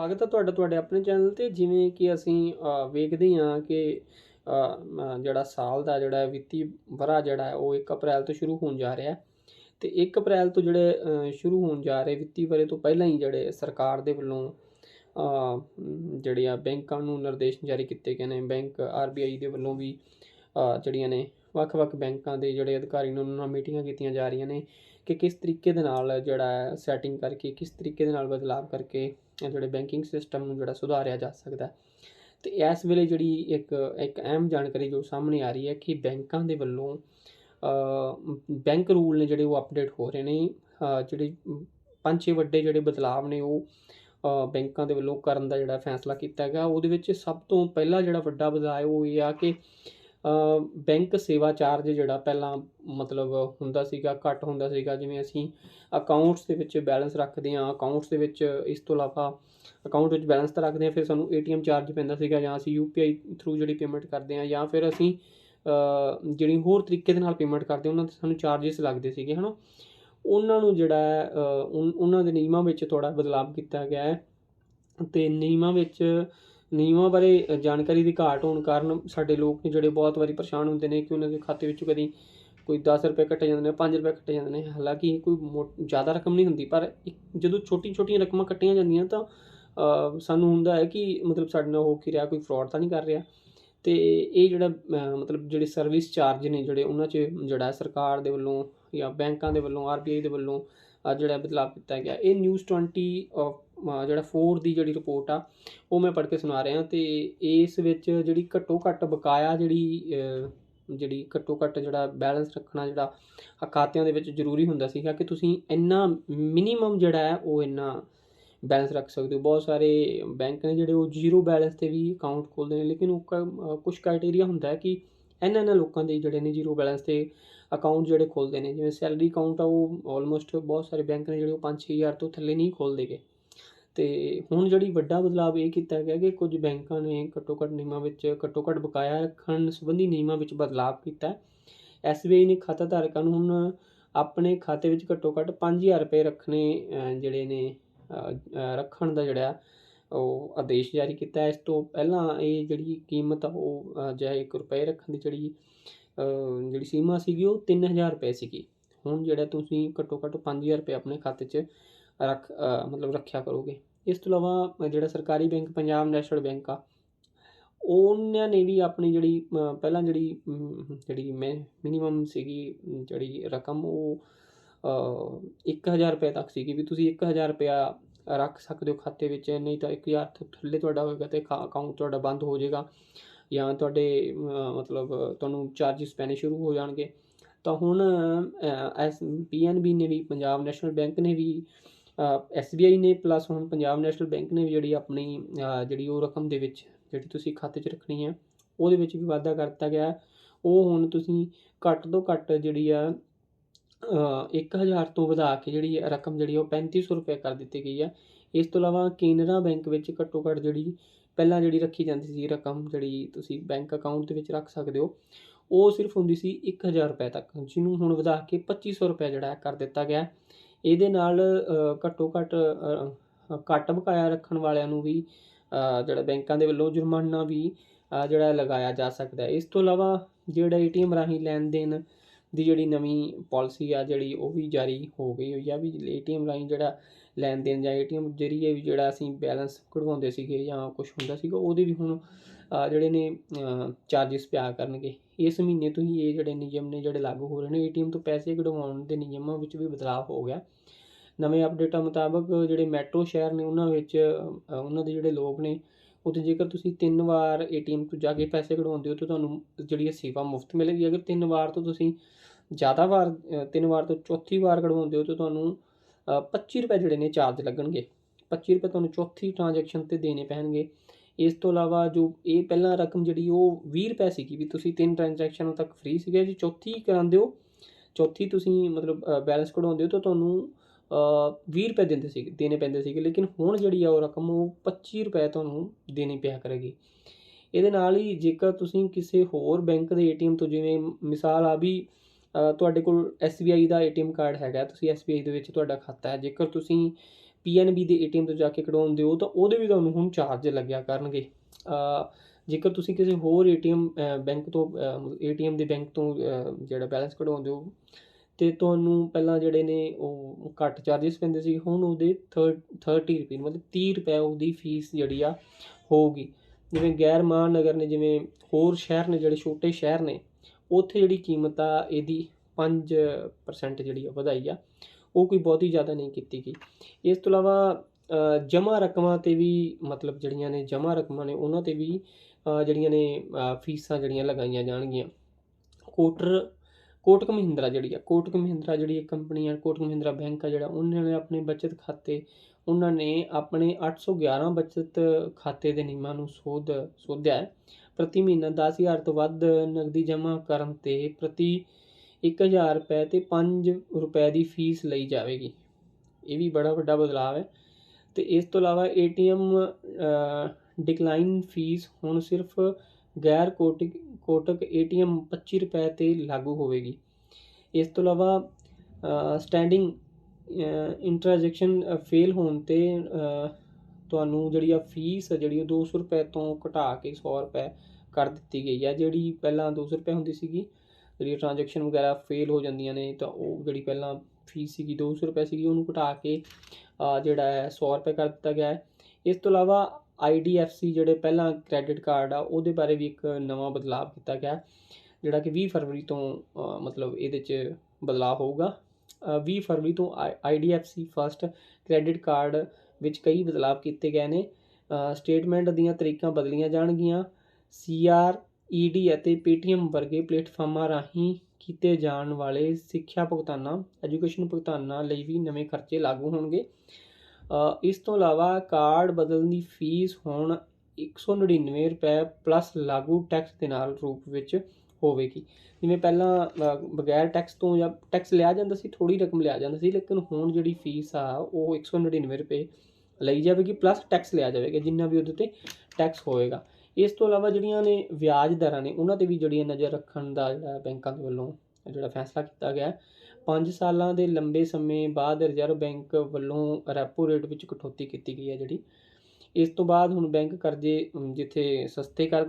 ਸਵਾਗਤ ਹੈ ਤੁਹਾਡਾ ਤੁਹਾਡੇ ਆਪਣੇ ਚੈਨਲ ਤੇ। ਜਿਵੇਂ ਕਿ ਅਸੀਂ ਵੇਖਦੇ ਹਾਂ ਕਿ ਜਿਹੜਾ ਸਾਲ ਦਾ ਜਿਹੜਾ ਵਿੱਤੀ ਵਰ੍ਹਾ ਜਿਹੜਾ ਉਹ 1 ਅਪ੍ਰੈਲ ਤੋਂ ਸ਼ੁਰੂ ਹੋਣ ਜਾ ਰਿਹਾ ਹੈ। ਤੇ 1 ਅਪ੍ਰੈਲ ਤੋਂ ਜਿਹੜੇ ਸ਼ੁਰੂ ਹੋਣ ਜਾ ਰਹੇ ਵਿੱਤੀ ਵਰ੍ਹੇ ਤੋਂ ਪਹਿਲਾਂ ਹੀ ਜਿਹੜੇ ਸਰਕਾਰ ਦੇ ਵੱਲੋਂ ਅ, ਮ, ਜਿਹੜੀਆਂ ਬੈਂਕਾਂ ਨੂੰ ਨਿਰਦੇਸ਼ ਜਾਰੀ ਕੀਤੇ ਗਏ ਨੇ ਬੈਂਕ ਆਰਬੀਆਈ ਦੇ ਵੱਲੋਂ ਵੀ ਜਿਹੜੀਆਂ ਨੇ ਵੱਖ-ਵੱਖ ਬੈਂਕਾਂ ਦੇ ਜਿਹੜੇ ਅਧਿਕਾਰੀ ਨੇ ਉਹਨਾਂ ਨਾਲ ਮੀਟਿੰਗਾਂ ਕੀਤੀਆਂ ਜਾ ਰਹੀਆਂ ਨੇ ਕਿ ਕਿਸ ਤਰੀਕੇ ਦੇ ਨਾਲ ਜਿਹੜਾ ਹੈ ਸੈਟਿੰਗ ਕਰਕੇ ਕਿਸ ਤਰੀਕੇ ਦੇ ਨਾਲ ਬਦਲਾਵ ਕਰਕੇ ਜਿਹੜੇ ਬੈਂਕਿੰਗ ਸਿਸਟਮ ਨੂੰ ਜਿਹੜਾ ਸੁਧਾਰਿਆ ਜਾ ਸਕਦਾ ਹੈ। ਤੇ ਇਸ ਵੇਲੇ ਜਿਹੜੀ ਇੱਕ ਇੱਕ ਅਹਿਮ ਜਾਣਕਾਰੀ ਜੋ ਸਾਹਮਣੇ ਆ ਰਹੀ ਹੈ ਕਿ ਬੈਂਕਾਂ ਦੇ ਵੱਲੋਂ ਬੈਂਕ ਰੂਲ ਨੇ ਜਿਹੜੇ ਉਹ ਅਪਡੇਟ ਹੋ ਰਹੇ ਨੇ ਜਿਹੜੇ ਪੰਜ ਛੇ ਵੱਡੇ ਜਿਹੜੇ ਬਦਲਾਵ ਨੇ ਉਹ ਬੈਂਕਾਂ ਦੇ ਵੱਲੋਂ ਕਰਨ ਦਾ ਜਿਹੜਾ ਫੈਸਲਾ ਕੀਤਾ ਗਿਆ ਉਹਦੇ ਵਿੱਚ ਸਭ ਤੋਂ ਪਹਿਲਾ ਜਿਹੜਾ ਵੱਡਾ ਬਦਲਾਅ ਉਹ ਇਹ ਆ ਕਿ ਬੈਂਕ ਸੇਵਾ ਚਾਰਜ ਜਿਹੜਾ ਪਹਿਲਾਂ ਮਤਲਬ ਹੁੰਦਾ ਸੀਗਾ ਘੱਟ ਹੁੰਦਾ ਸੀਗਾ ਜਿਵੇਂ ਅਸੀਂ ਅਕਾਊਂਟਸ ਦੇ ਵਿੱਚ ਬੈਲੈਂਸ ਰੱਖਦੇ ਹਾਂ ਅਕਾਊਂਟਸ ਦੇ ਵਿੱਚ ਇਸ ਤੋਂ ਇਲਾਵਾ ਅਕਾਊਂਟ ਵਿੱਚ ਬੈਲੈਂਸ ਤਾਂ ਰੱਖਦੇ ਹਾਂ ਫਿਰ ਸਾਨੂੰ ਏਟੀਐਮ ਚਾਰਜ ਪੈਂਦਾ ਸੀਗਾ ਜਾਂ ਅਸੀਂ ਯੂਪੀਆਈ ਥਰੂ ਜਿਹੜੀ ਪੇਮੈਂਟ ਕਰਦੇ ਹਾਂ ਜਾਂ ਫਿਰ ਅਸੀਂ ਜਿਹੜੀ ਹੋਰ ਤਰੀਕੇ ਦੇ ਨਾਲ ਪੇਮੈਂਟ ਕਰਦੇ ਹਾਂ ਉਹਨਾਂ ਤੇ ਸਾਨੂੰ ਚਾਰजेस ਲੱਗਦੇ ਸੀਗੇ ਹਨਾ? ਉਹਨਾਂ ਨੂੰ ਜਿਹੜਾ ਹੈ, ਉਹਨਾਂ ਦੇ ਨਿਯਮਾਂ ਵਿੱਚ ਥੋੜਾ ਬਦਲਾਵ ਕੀਤਾ ਗਿਆ ਹੈ ਤੇ ਨਿਯਮਾਂ ਵਿੱਚ ਨਿਯਮਾਂ ਬਾਰੇ ਜਾਣਕਾਰੀ ਦੀ ਘਾਟ ਹੋਣ ਕਾਰਨ ਸਾਡੇ ਲੋਕ ਨੇ ਜਿਹੜੇ ਬਹੁਤ ਵਾਰੀ ਪਰੇਸ਼ਾਨ ਹੁੰਦੇ ਨੇ ਕਿ ਉਹਨਾਂ ਦੇ ਖਾਤੇ ਵਿੱਚੋਂ ਕਦੀ ਕੋਈ 10 ਰੁਪਏ ਕੱਟੇ ਜਾਂਦੇ ਨੇ 5 ਰੁਪਏ ਕੱਟੇ ਜਾਂਦੇ ਨੇ। ਹਾਲਾਂਕਿ ਇਹ ਕੋਈ ਮੋ- ਜ਼ਿਆਦਾ ਰਕਮ ਨਹੀਂ ਹੁੰਦੀ ਪਰ ਜਦੋਂ ਛੋਟੀ ਛੋਟੀਆਂ ਰਕਮਾਂ ਕੱਟੀਆਂ ਜਾਂਦੀਆਂ ਤਾਂ ਸਾਨੂੰ ਹੁੰਦਾ ਹੈ ਕਿ ਮਤਲਬ ਸਾਡੇ ਨਾਲ ਹੋ ਕੀ ਰਿਹਾ ਕੋਈ ਫਰਾਡ ਤਾਂ ਨਹੀਂ ਕਰ ਰਿਹਾ। ਤੇ ਇਹ ਜਿਹੜਾ ਮਤਲਬ ਜਿਹੜੇ ਸਰਵਿਸ ਚਾਰਜ ਨੇ ਜਿਹੜੇ ਉਹਨਾਂ 'ਚ ਜਿਹੜਾ ਸਰਕਾਰ ਦੇ ਵੱਲੋਂ ਜਾਂ ਬੈਂਕਾਂ ਦੇ ਵੱਲੋਂ ਆਰਬੀਆਈ ਦੇ ਵੱਲੋਂ ਜਿਹੜਾ ਬਦਲਾਅ ਕੀਤਾ ਗਿਆ ਇਹ ਨਿਊਜ਼ 20 ਅ, ਜਿਹੜਾ 4 ਦੀ ਜਿਹੜੀ ਰਿਪੋਰਟ ਆ, ਉਹ ਮੈਂ ਪੜ੍ਹ ਕੇ ਸੁਣਾ ਰਿਹਾ ਤੇ ਇਸ ਵਿੱਚ ਜਿਹੜੀ ਘੱਟੋ ਘੱਟ ਬਕਾਇਆ ਜਿਹੜੀ ਜਿਹੜੀ ਘੱਟੋ ਘੱਟ ਜਿਹੜਾ ਬੈਲੈਂਸ ਰੱਖਣਾ ਜਿਹੜਾ ਖਾਤਿਆਂ ਦੇ ਵਿੱਚ ਜ਼ਰੂਰੀ ਹੁੰਦਾ ਸੀਗਾ ਕਿ ਤੁਸੀਂ ਇੰਨਾ ਮਿਨੀਮਮ ਜਿਹੜਾ ਹੈ ਉਹ ਇੰਨਾ ਬੈਲੈਂਸ ਰੱਖ ਸਕਦੇ ਹੋ। ਬਹੁਤ ਸਾਰੇ ਬੈਂਕ ਨੇ ਜਿਹੜੇ ਉਹ ਜ਼ੀਰੋ ਬੈਲੈਂਸ ਤੇ ਵੀ ਅਕਾਊਂਟ ਖੋਲਦੇ ਨੇ, ਲੇਕਿਨ ਉਹ ਕੁਝ ਕ੍ਰਾਈਟੇਰੀਆ ਹੁੰਦਾ ਹੈ ਕਿ ਇਹਨਾਂ ਇਹਨਾਂ ਲੋਕਾਂ ਦੇ ਜਿਹੜੇ ਨੇ ਜ਼ੀਰੋ ਬੈਲੈਂਸ ਤੇ ਅਕਾਊਂਟ ਜਿਹੜੇ ਖੋਲਦੇ ਨੇ, ਜਿਵੇਂ ਸੈਲਰੀ ਅਕਾਊਂਟ ਆ ਉਹ ਆਲਮੋਸਟ ਬਹੁਤ ਸਾਰੇ ਬੈਂਕ ਨੇ ਜਿਹੜੇ ਉਹ 5-6000 ਤੋਂ ਥੱਲੇ ਨਹੀਂ ਖੋਲ੍ਹਦੇ ਗੇ। ਤੇ ਹੁਣ ਜਿਹੜੀ ਵੱਡਾ ਬਦਲਾਵ ਇਹ ਕੀਤਾ ਗਿਆ ਕਿ ਕੁਝ ਬੈਂਕਾਂ ਨੇ ਘੱਟੋ ਘੱਟ ਨਿਯਮਾਂ ਵਿੱਚ ਘੱਟੋ ਘੱਟ ਬਕਾਇਆ ਰੱਖਣ ਸੰਬੰਧੀ ਨਿਯਮਾਂ ਵਿੱਚ ਬਦਲਾਅ ਕੀਤਾ। ਐਸਬੀਆਈ ਨੇ ਖਾਤਾ ਧਾਰਕਾਂ ਨੂੰ ਹੁਣ ਆਪਣੇ ਖਾਤੇ ਵਿੱਚ ਘੱਟੋ ਘੱਟ 5000 ਰੁਪਏ ਰੱਖਣੇ ਜਿਹੜੇ ਨੇ ਰੱਖਣ ਦਾ ਜਿਹੜਾ ਉਹ ਆਦੇਸ਼ ਜਾਰੀ ਕੀਤਾ। ਇਸ ਤੋਂ ਪਹਿਲਾਂ ਇਹ ਜਿਹੜੀ ਕੀਮਤ ਆ ਉਹ ਅ, ਚਾਹੇ 1 ਰੁਪਏ ਰੱਖਣ ਦੀ ਜਿਹੜੀ ਜਿਹੜੀ ਸੀਮਾ ਸੀਗੀ ਉਹ 3000 ਰੁਪਏ ਸੀਗੀ। ਹੁਣ ਜਿਹੜਾ ਤੁਸੀਂ ਘੱਟੋ ਘੱਟ 5000 ਰੁਪਏ ਆਪਣੇ ਖਾਤੇ 'ਚ ਰੱਖ ਮਤਲਬ ਰੱਖਿਆ ਕਰੋਗੇ। ਇਸ ਤੋਂ ਇਲਾਵਾ ਜਿਹੜਾ ਸਰਕਾਰੀ ਬੈਂਕ ਪੰਜਾਬ ਨੈਸ਼ਨਲ ਬੈਂਕ ਆ ਉਹਨਾਂ ਨੇ ਵੀ ਆਪਣੀ ਜਿਹੜੀ ਪਹਿਲਾਂ ਜਿਹੜੀ ਜਿਹੜੀ ਮੈਂ ਮਿਨੀਮਮ ਸੀਗੀ ਜਿਹੜੀ ਰਕਮ ਉਹ ਅ, 1000 ਰੁਪਏ ਤੱਕ ਸੀਗੀ ਵੀ ਤੁਸੀਂ 1000 ਰੁਪਇਆ ਰੱਖ ਸਕਦੇ ਹੋ ਖਾਤੇ ਵਿੱਚ ਨਹੀਂ ਤਾਂ 1000 ਤੋਂ ਥੱਲੇ ਤੁਹਾਡਾ ਹੋਏਗਾ ਤੇ ਅਕਾਊਂਟ ਤੁਹਾਡਾ ਬੰਦ ਹੋ ਜਾਏਗਾ ਜਾਂ ਤੁਹਾਡੇ ਮਤਲਬ ਤੁਹਾਨੂੰ ਚਾਰजेस ਪੈਣੇ ਸ਼ੁਰੂ ਹੋ ਜਾਣਗੇ। ਤਾਂ ਹੁਣ ਐਸ ਪੀਐਨਬੀ ਨੇ ਵੀ ਪੰਜਾਬ ਨੈਸ਼ਨਲ ਬੈਂਕ ਨੇ ਵੀ ਐਸਬੀਆਈ ਨੇ ਪਲੱਸ ਹੁਣ ਪੰਜਾਬ ਨੈਸ਼ਨਲ ਬੈਂਕ ਨੇ ਵੀ ਜਿਹੜੀ ਆਪਣੀ ਜਿਹੜੀ ਉਹ ਰਕਮ ਦੇ ਵਿੱਚ ਜਿਹੜੀ ਤੁਸੀਂ ਖਾਤੇ 'ਚ ਰੱਖਣੀ ਹੈ ਉਹਦੇ ਵਿੱਚ ਵੀ ਵਾਧਾ ਕਰਤਾ ਗਿਆ ਉਹ ਹੁਣ ਤੁਸੀਂ ਘੱਟ ਤੋਂ ਘੱਟ ਜਿਹੜੀ ਆ ਅ, 1000 ਤੋਂ ਵਧਾ ਕੇ ਜਿਹੜੀ ਰਕਮ ਜਿਹੜੀ ਆ ਉਹ 3500 ਰੁਪਏ ਕਰ ਦਿੱਤੀ ਗਈ ਆ। ਇਸ ਤੋਂ ਇਲਾਵਾ ਕੇਨਰਾ ਬੈਂਕ ਵਿੱਚ ਘੱਟੋ ਘੱਟ ਜਿਹੜੀ ਪਹਿਲਾਂ ਜਿਹੜੀ ਰੱਖੀ ਜਾਂਦੀ ਸੀ ਰਕਮ ਜਿਹੜੀ ਤੁਸੀਂ ਬੈਂਕ ਅਕਾਊਂਟ ਦੇ ਵਿੱਚ ਰੱਖ ਸਕਦੇ ਹੋ ਉਹ ਸਿਰਫ ਹੁੰਦੀ ਸੀ 1000 ਰੁਪਏ ਤੱਕ ਜਿਹਨੂੰ ਹੁਣ ਵਧਾ ਕੇ 2500 ਰੁਪਏ ਜਿਹੜਾ ਕਰ ਦਿੱਤਾ ਗਿਆ ਇਹਦੇ ਨਾਲ ਘੱਟੋ ਘੱਟ ਘੱਟ ਬਕਾਇਆ ਰੱਖਣ ਵਾਲਿਆਂ ਨੂੰ ਵੀ ਜਿਹੜਾ ਬੈਂਕਾਂ ਦੇ ਵੱਲੋਂ ਜੁਰਮਾਨਾ ਵੀ ਜਿਹੜਾ ਲਗਾਇਆ ਜਾ ਸਕਦਾ ਹੈ। ਇਸ ਤੋਂ ਇਲਾਵਾ ਜਿਹੜਾ ਏਟੀਐਮ ਰਾਹੀਂ ਲੈਣ ਦੇਣ ਦੀ ਜਿਹੜੀ ਨਵੀਂ ਪਾਲਿਸੀ ਆ, ਜਿਹੜੀ ਉਹ ਵੀ ਜਾਰੀ ਹੋ ਗਈ ਹੋਈ ਆ, ਵੀ ਏਟੀਐਮ ਰਾਹੀਂ ਜਿਹੜਾ ਲੈਣ ਦੇਣ ਜਾਂ ਏਟੀਐਮ ਜਰੀਏ ਵੀ ਜਿਹੜਾ ਅਸੀਂ ਬੈਲੈਂਸ ਕਢਵਾਉਂਦੇ ਸੀਗੇ ਜਾਂ ਕੁਝ ਹੁੰਦਾ ਸੀਗਾ, ਉਹਦੇ ਵੀ ਹੁਣ ਜਿਹੜੇ ਨੇ ਚਾਰजेस ਪਿਆ ਕਰਨਗੇ। ਇਸ ਮਹੀਨੇ ਤੋਂ ਹੀ ਇਹ ਜਿਹੜੇ ਨਿਯਮ ਨੇ ਜਿਹੜੇ ਲਾਗੂ ਹੋ ਰਹੇ ਨੇ ਏਟੀਐਮ ਤੋਂ ਪੈਸੇ ਕਢਵਾਉਣ ਦੇ ਨਿਯਮਾਂ ਵਿੱਚ ਵੀ ਬਦਲਾਅ ਹੋ ਗਿਆ। ਨਵੇਂ ਅਪਡੇਟਾਂ ਮੁਤਾਬਕ ਜਿਹੜੇ ਮੈਟਰੋ ਸ਼ਹਿਰ ਨੇ ਉਹਨਾਂ ਵਿੱਚ ਉਹਨਾਂ ਦੇ ਜਿਹੜੇ ਲੋਕ ਨੇ ਉੱਥੇ ਜੇਕਰ ਤੁਸੀਂ ਤਿੰਨ ਵਾਰ ਏਟੀਐਮ ਤੋਂ ਜਾ ਕੇ ਪੈਸੇ ਕਢਵਾਉਂਦੇ ਹੋ ਤਾਂ ਤੁਹਾਨੂੰ ਜਿਹੜੀ ਇਹ ਸੇਵਾ ਮੁਫਤ ਮਿਲੇਗੀ। ਅਗਰ ਤਿੰਨ ਵਾਰ ਤੋਂ ਤੁਸੀਂ ਜ਼ਿਆਦਾ ਵਾਰ ਤਿੰਨ ਵਾਰ ਤੋਂ ਚੌਥੀ ਵਾਰ ਕਢਵਾਉਂਦੇ ਹੋ ਤਾਂ ਤੁਹਾਨੂੰ ਅ, 25 ਰੁਪਏ ਜਿਹੜੇ ਨੇ ਚਾਰਜ ਲੱਗਣਗੇ। 25 ਰੁਪਏ ਤੁਹਾਨੂੰ ਚੌਥੀ ਟ੍ਰਾਂਜੈਕਸ਼ਨ ਤੇ ਦੇਣੇ ਪੈਣਗੇ। ਇਸ ਤੋਂ ਇਲਾਵਾ ਜੋ ਇਹ ਪਹਿਲਾਂ ਰਕਮ ਜਿਹੜੀ ਉਹ 20 ਰੁਪਏ ਸੀਗੀ ਵੀ ਤੁਸੀਂ ਤਿੰਨ ਟ੍ਰਾਂਜੈਕਸ਼ਨਾਂ ਤੱਕ ਫ੍ਰੀ ਸੀਗੇ ਜੀ ਚੌਥੀ ਕਰਾਉਂਦੇ ਹੋ ਚੌਥੀ ਤੁਸੀਂ ਮਤਲਬ ਬੈਲੈਂਸ ਕਢਵਾਉਂਦੇ ਹੋ ਤਾਂ ਤੁਹਾਨੂੰ ਅ, 20 ਰੁਪਏ ਦਿੰਦੇ ਸੀਗੇ ਦੇਣੇ ਪੈਂਦੇ ਸੀਗੇ ਲੇਕਿਨ ਹੁਣ ਜਿਹੜੀ ਆ ਉਹ ਰਕਮ ਉਹ 25 ਰੁਪਏ ਤੁਹਾਨੂੰ ਦੇਣੀ ਪਿਆ ਕਰੇਗੀ। ਇਹਦੇ ਨਾਲ ਹੀ ਜੇਕਰ ਤੁਸੀਂ ਕਿਸੇ ਹੋਰ ਬੈਂਕ ਦੇ ਏਟੀਐਮ ਤੋਂ ਜਿਵੇਂ ਮਿਸਾਲ ਆ ਵੀ ਤੁਹਾਡੇ ਕੋਲ SBI ਦਾ ਏਟੀਐਮ ਕਾਰਡ ਹੈਗਾ ਤੁਸੀਂ SBI ਦੇ ਵਿੱਚ ਤੁਹਾਡਾ ਖਾਤਾ ਹੈ ਜੇਕਰ ਤੁਸੀਂ ਪੀਐਨਬੀ ਦੇ ਏਟੀਐਮ ਤੋਂ ਜਾ ਕੇ ਕਢਵਾਉਂਦੇ ਹੋ ਤਾਂ ਉਹਦੇ ਵੀ ਤੁਹਾਨੂੰ ਹੁਣ ਚਾਰਜ ਲੱਗਿਆ ਕਰਨਗੇ। ਜੇਕਰ ਤੁਸੀਂ ਕਿਸੇ ਹੋਰ ਏਟੀਐਮ ਬੈਂਕ ਤੋਂ ਏਟੀਐਮ ਦੇ ਬੈਂਕ ਤੋਂ ਜਿਹੜਾ ਬੈਲੈਂਸ ਕਢਵਾਉਂਦੇ ਹੋ ਤੇ ਤੁਹਾਨੂੰ ਪਹਿਲਾਂ ਜਿਹੜੇ ਨੇ ਉਹ ਘੱਟ ਚਾਰजेस ਪੈਂਦੇ ਸੀ ਹੁਣ ਉਹਦੇ 30 ਰੁਪਏ ਮਤਲਬ 30 ਰੁਪਏ ਉਹਦੀ ਫੀਸ ਜਿਹੜੀ ਆ ਹੋਊਗੀ। ਜਿਵੇਂ ਗੈਰ ਮਹਾਨਗਰ ਨੇ, ਜਿਵੇਂ ਹੋਰ ਸ਼ਹਿਰ ਨੇ, ਜਿਹੜੇ ਛੋਟੇ ਸ਼ਹਿਰ ਨੇ, ਉੱਥੇ ਜਿਹੜੀ ਕੀਮਤ ਆ, ਇਹਦੀ 5% ਜਿਹੜੀ ਆ ਵਧਾਈ ਆ। ਉਹ ਕੋਈ ਬਹੁਤੀ ਜ਼ਿਆਦਾ ਨਹੀਂ ਕੀਤੀ ਗਈ। ਇਸ ਤੋਂ ਇਲਾਵਾ ਜਮ੍ਹਾਂ ਰਕਮਾਂ ਤੇ ਵੀ ਮਤਲਬ ਜਿਹੜੀਆਂ ਨੇ, ਜਮ੍ਹਾਂ ਰਕਮਾਂ ਨੇ, ਉਹਨਾਂ ਤੇ ਵੀ ਜਿਹੜੀਆਂ ਨੇ ਫੀਸਾਂ ਜਿਹੜੀਆਂ ਲਗਾਈਆਂ ਜਾਣਗੀਆਂ। ਕੋਟਰ, ਕੋਟਕ ਮਹਿੰਦਰਾ ਜਿਹੜੀ ਆ, ਕੋਟਕ ਮਹਿੰਦਰਾ ਜਿਹੜੀ ਇੱਕ ਕੰਪਨੀ ਆ, ਕੋਟਕ ਮਹਿੰਦਰਾ ਬੈਂਕ ਆ ਜਿਹੜਾ, ਉਹਨਾਂ ਨੇ ਆਪਣੇ ਬਚਤ ਖਾਤੇ, ਉਹਨਾਂ ਨੇ ਆਪਣੇ 811 ਬਚਤ ਖਾਤੇ ਦੇ ਨਿਯਮਾਂ ਨੂੰ ਸੋਧ, ਸੋਧਿਆ ਹੈ। ਪ੍ਰਤੀ ਮਹੀਨਾ 10000 ਤੋਂ ਵੱਧ ਨਗਦੀ ਜਮ੍ਹਾਂ ਕਰਨ ਤੇ ਪ੍ਰਤੀ ਇੱਕ ਹਜ਼ਾਰ ਰੁਪਏ ਅਤੇ ਪੰਜ ਰੁਪਏ ਦੀ ਫੀਸ ਲਈ ਜਾਵੇਗੀ। ਇਹ ਵੀ ਬੜਾ ਵੱਡਾ ਬਦਲਾਅ ਹੈ। ਅਤੇ ਇਸ ਤੋਂ ਇਲਾਵਾ ਏਟੀਐਮ ਡਿਕਲਾਈਨ ਫੀਸ ਹੁਣ ਸਿਰਫ ਗੈਰ ਕੋਟਕ ਕੋਟਕ ਏਟੀਐਮ 25 ਰੁਪਏ ਤੇ ਲਾਗੂ ਹੋਵੇਗੀ। ਇਸ ਤੋਂ ਇਲਾਵਾ ਸਟੈਂਡਿੰਗ ਇੰਟਰਜੈਕਸ਼ਨ ਫੇਲ ਹੋਣ ਤੇ ਤੁਹਾਨੂੰ ਜਿਹੜੀ ਆ ਫੀਸ ਆ ਜਿਹੜੀ ਉਹ 200 ਰੁਪਏ ਤੋਂ ਘਟਾ ਕੇ 100 ਰੁਪਏ ਕਰ ਦਿੱਤੀ ਗਈ ਹੈ ਜਿਹੜੀ ਪਹਿਲਾਂ 200 ਰੁਪਏ ਹੁੰਦੀ ਸੀਗੀ। ਜਿਹੜੀ ਟ੍ਰਾਂਜੈਕਸ਼ਨ ਵਗੈਰਾ ਫੇਲ ਹੋ ਜਾਂਦੀਆਂ ਨੇ ਤਾਂ ਉਹ ਜਿਹੜੀ ਪਹਿਲਾਂ ਫੀਸ ਸੀਗੀ 200 ਰੁਪਏ ਸੀਗੀ ਉਹਨੂੰ ਘਟਾ ਕੇ ਜਿਹੜਾ ਹੈ 100 ਰੁਪਏ ਕਰ ਦਿੱਤਾ ਗਿਆ ਹੈ। ਇਸ ਤੋਂ ਇਲਾਵਾ IDFC ਜਿਹੜੇ ਪਹਿਲਾਂ ਕ੍ਰੈਡਿਟ ਕਾਰਡ ਆ ਉਹਦੇ ਬਾਰੇ ਵੀ ਇੱਕ ਨਵਾਂ ਬਦਲਾਅ ਕੀਤਾ ਗਿਆ ਜਿਹੜਾ ਕਿ 20 ਫਰਵਰੀ ਤੋਂ ਮਤਲਬ ਇਹਦੇ 'ਚ ਬਦਲਾਅ ਹੋਊਗਾ। ਅ, 20 ਫਰਵਰੀ ਤੋਂ IDFC ਫਸਟ ਕ੍ਰੈਡਿਟ ਕਾਰਡ ਵਿੱਚ ਕਈ ਬਦਲਾਅ ਕੀਤੇ ਗਏ ਨੇ। ਸਟੇਟਮੈਂਟ ਦੀਆਂ ਤਰੀਕਾਂ ਬਦਲੀਆਂ ਜਾਣਗੀਆਂ। CR ED ਅਤੇ Paytm ਵਰਗੇ ਪਲੇਟਫਾਰਮਾਂ ਰਾਹੀਂ ਕੀਤੇ ਜਾਣ ਵਾਲੇ ਸਿੱਖਿਆ ਭੁਗਤਾਨਾਂ, ਐਜੂਕੇਸ਼ਨ ਭੁਗਤਾਨਾਂ ਲਈ ਵੀ ਨਵੇਂ ਖਰਚੇ ਲਾਗੂ ਹੋਣਗੇ। ਇਸ ਤੋਂ ਇਲਾਵਾ ਕਾਰਡ ਬਦਲਣ ਦੀ ਫੀਸ ਹੁਣ 199 ਰੁਪਏ ਪਲੱਸ ਲਾਗੂ ਟੈਕਸ ਦੇ ਨਾਲ ਰੂਪ ਵਿੱਚ ਹੋਵੇਗੀ। ਜਿਵੇਂ ਪਹਿਲਾਂ ਬਗੈਰ ਟੈਕਸ ਤੋਂ ਜਾਂ ਟੈਕਸ ਲਿਆ ਜਾਂਦਾ ਸੀ ਥੋੜੀ ਰਕਮ ਲਿਆ ਜਾਂਦਾ ਸੀ, ਲੇਕਿਨ ਹੁਣ ਜਿਹੜੀ ਫੀਸ ਆ, ਉਹ 199 ਰੁਪਏ ਲਈ ਜਾਵੇਗੀ, ਪਲੱਸ ਟੈਕਸ ਲਿਆ ਜਾਵੇਗਾ, ਜਿੰਨਾ ਵੀ ਉਹਦੇ ਤੇ ਟੈਕਸ ਹੋਵੇਗਾ ਇਸ ਤੋਂ ਇਲਾਵਾ ਜਿਹੜੀਆਂ ਨੇ ਵਿਆਜ ਦਰਾਂ ਨੇ ਉਹਨਾਂ ਤੇ ਵੀ ਜਿਹੜੀਆਂ ਨਜ਼ਰ ਰੱਖਣ ਦਾ ਜਿਹੜਾ ਬੈਂਕਾਂ ਦੇ ਵੱਲੋਂ ਜਿਹੜਾ ਫੈਸਲਾ ਕੀਤਾ ਗਿਆ ਹੈ। 5 ਸਾਲਾਂ ਦੇ ਲੰਬੇ ਸਮੇਂ ਬਾਅਦ ਰਿਜ਼ਰਵ ਬੈਂਕ ਵੱਲੋਂ ਰੈਪੋ ਰੇਟ ਵਿੱਚ ਕਟੌਤੀ ਕੀਤੀ ਗਈ ਹੈ ਜਿਹੜੀ। ਇਸ ਤੋਂ ਬਾਅਦ ਹੁਣ ਬੈਂਕ ਕਰਜ਼ੇ ਜਿੱਥੇ ਸਸਤੇ ਕਰ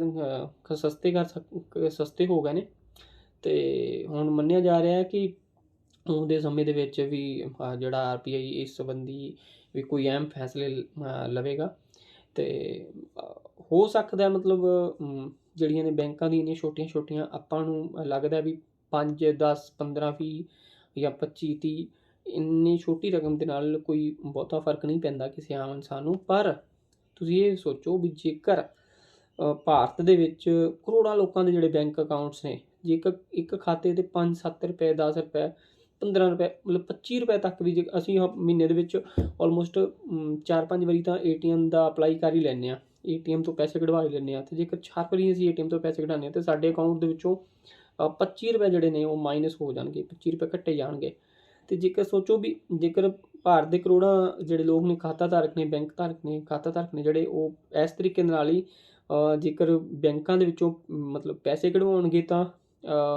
ਸਸਤੇ ਕਰ ਸਕ ਸਸਤੇ ਹੋ ਗਏ ਨੇ। ਤੇ ਹੁਣ ਮੰਨਿਆ ਜਾ ਰਿਹਾ ਹੈ ਕਿ ਆਉਣ ਸਮੇਂ ਦੇ ਵਿੱਚ ਵੀ ਅ, ਜਿਹੜਾ ਆਰਬੀਆਈ ਇਸ ਸੰਬੰਧੀ ਵੀ ਕੋਈ ਅਹਿਮ ਫੈਸਲੇ ਲਵੇਗਾ। ਤੇ ਹੋ ਸਕਦਾ ਮਤਲਬ ਜਿਹੜੀਆਂ ਨੇ ਬੈਂਕਾਂ ਦੀਆਂ ਇੰਨੀਆਂ ਛੋਟੀਆਂ ਛੋਟੀਆਂ, ਆਪਾਂ ਨੂੰ ਲੱਗਦਾ ਵੀ 5 10 15 ਵੀਹ ਜਾਂ 25 30 ਇੰਨੀ ਛੋਟੀ ਰਕਮ ਦੇ ਨਾਲ ਕੋਈ ਬਹੁਤਾ ਫ਼ਰਕ ਨਹੀਂ ਪੈਂਦਾ ਕਿਸੇ ਆਮ ਇਨਸਾਨ ਨੂੰ। ਪਰ ਤੁਸੀਂ ਇਹ ਸੋਚੋ ਵੀ ਜੇਕਰ ਭਾਰਤ ਦੇ ਵਿੱਚ ਕਰੋੜਾਂ ਲੋਕਾਂ ਦੇ ਜਿਹੜੇ ਬੈਂਕ ਅਕਾਊਂਟਸ ਨੇ ਜੇਕਰ ਇੱਕ ਖਾਤੇ ਤੇ 5 7 ਰੁਪਏ 10 ਰੁਪਏ 15 ਰੁਪਏ, ਮਤਲਬ 25 ਰੁਪਏ ਤੱਕ ਵੀ ਜੇ ਅਸੀਂ ਹ- ਮਹੀਨੇ ਦੇ ਵਿੱਚ ਆਲਮੋਸਟ 4-5 ਵਾਰੀ ਤਾਂ ਏਟੀਐਮ ਦਾ ਅਪਲਾਈ ਕਰ ਹੀ ਲੈਂਦੇ ਆ ਏਟੀਐਮ ਤੋਂ ਪੈਸੇ ਕਢਵਾ ਲੈਂਦੇ ਆ। ਤੇ ਜੇਕਰ 4 ਵਾਰੀ ਅਸੀਂ ਏਟੀਐਮ ਤੋਂ ਪੈਸੇ ਕਢਾਉਂਦੇ ਆ ਤੇ ਸਾਡੇ ਅਕਾਊਂਟ ਦੇ ਵਿੱਚੋਂ ਅ, 25 ਰੁਪਏ ਜਿਹੜੇ ਨੇ ਉਹ ਮਾਈਨਸ ਹੋ ਜਾਣਗੇ 25 ਰੁਪਏ ਕੱਟੇ ਜਾਣਗੇ। ਤੇ ਜੇਕਰ ਸੋਚੋ ਵੀ ਜੇਕਰ ਭਾਰਤ ਦੇ ਕਰੋੜਾਂ ਜਿਹੜੇ ਲੋਕ ਨੇ ਖਾਤਾ ਧਾਰਕ ਨੇ ਬੈਂਕ ਧਾਰਕ ਨੇ ਖਾਤਾ ਧਾਰਕ ਨੇ ਜਿਹੜੇ ਉਹ ਇਸ ਤਰੀਕੇ ਨਾਲ ਹੀ ਜੇਕਰ ਬੈਂਕਾਂ ਦੇ ਵਿੱਚੋਂ ਮਤਲਬ ਪੈਸੇ ਕਢਵਾਉਣਗੇ ਤਾਂ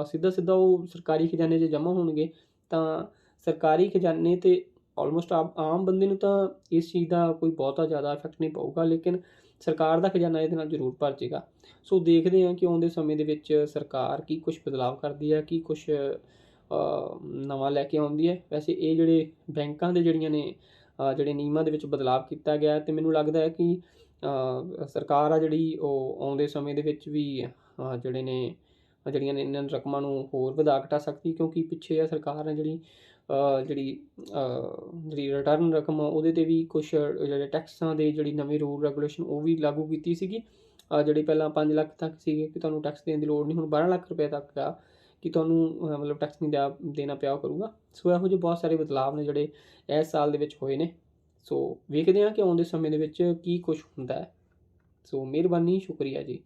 ਸਿੱਧਾ ਸਿੱਧਾ ਉਹ ਸਰਕਾਰੀ ਖਜ਼ਾਨੇ 'ਚ ਜਮ੍ਹਾਂ ਹੋਣਗੇ। ਤਾਂ ਸਰਕਾਰੀ ਖਜ਼ਾਨੇ ਤੇ ਆਲਮੋਸਟ ਆਮ ਬੰਦੇ ਨੂੰ ਤਾਂ ਇਸ ਚੀਜ਼ ਦਾ ਕੋਈ ਬਹੁਤਾ ਜ਼ਿਆਦਾ ਇਫੈਕਟ ਨਹੀਂ ਪਊਗਾ। ਲੇਕਿਨ ਸਰਕਾਰ ਦਾ ਖਜ਼ਾਨਾ ਇਹਦੇ ਨਾਲ ਜ਼ਰੂਰ ਭਰ ਜਾਏਗਾ ਸੋ ਦੇਖਦੇ ਹਾਂ ਕਿ ਆਉਂਦੇ ਸਮੇਂ ਦੇ ਵਿੱਚ ਸਰਕਾਰ ਕੀ ਕੁਝ ਬਦਲਾਵ ਕਰਦੀ ਹੈ, ਕੀ ਕੁਝ ਨਵਾਂ ਲੈ ਕੇ ਆਉਂਦੀ ਹੈ। ਵੈਸੇ ਇਹ ਜਿਹੜੇ ਬੈਂਕਾਂ ਦੇ ਜਿਹੜੀਆਂ ਨੇ ਜਿਹੜੇ ਨਿਯਮਾਂ ਦੇ ਵਿੱਚ ਬਦਲਾਅ ਕੀਤਾ ਗਿਆ ਹੈ ਤੇ ਮੈਨੂੰ ਲੱਗਦਾ ਹੈ ਕਿ ਸਰਕਾਰ ਆ ਜਿਹੜੀ ਉਹ ਆਉਂਦੇ ਸਮੇਂ ਦੇ ਵਿੱਚ ਵੀ ਜਿਹੜੇ ਨੇ, ਜਿਹੜੀਆਂ ਨੇ ਇਹਨਾਂ ਰਕਮਾਂ ਨੂੰ ਹੋਰ ਵਧਾ ਘਟਾ ਸਕਦੀ ਕਿਉਂਕਿ ਪਿੱਛੇ ਆ ਸਰਕਾਰ ਨੇ ਜਿਹੜੀ ਜਿਹੜੀ ਜਿਹੜੀ ਰਿਟਰਨ ਰਕਮ ਆ, ਉਹਦੇ ਤੇ ਵੀ ਕੁਝ ਜਿਹੜੇ ਟੈਕਸਾਂ ਦੇ ਜਿਹੜੀ ਨਵੀਂ ਰੂਲ ਰੈਗੂਲੇਸ਼ਨ ਉਹ ਵੀ ਲਾਗੂ ਕੀਤੀ ਸੀਗੀ। ਅ, ਜਿਹੜੀ ਪਹਿਲਾਂ 5 ਲੱਖ ਤੱਕ ਸੀਗੇ ਕਿ ਤੁਹਾਨੂੰ ਟੈਕਸ ਦੇਣ ਦੀ ਲੋੜ ਨਹੀਂ ਹੁਣ 12 ਲੱਖ ਰੁਪਏ ਤੱਕ ਆ ਕਿ ਤੁਹਾਨੂੰ ਮਤਲਬ ਟੈਕਸ ਨਹੀਂ ਦਿਆ ਦੇਣਾ ਪਿਆ ਕਰੂਗਾ। ਸੋ ਇਹੋ ਜਿਹੇ ਬਹੁਤ ਸਾਰੇ ਬਦਲਾਵ ਨੇ ਜਿਹੜੇ ਇਸ ਸਾਲ ਦੇ ਵਿੱਚ ਹੋਏ ਨੇ। ਸੋ ਵੇਖਦੇ ਹਾਂ ਕਿ ਆਉਂਦੇ ਸਮੇਂ ਦੇ ਵਿੱਚ ਕੀ ਕੁਝ ਹੁੰਦਾ ਹੈ। ਸੋ ਮਿਹਰਬਾਨੀ ਸ਼ੁਕਰੀਆ ਜੀ।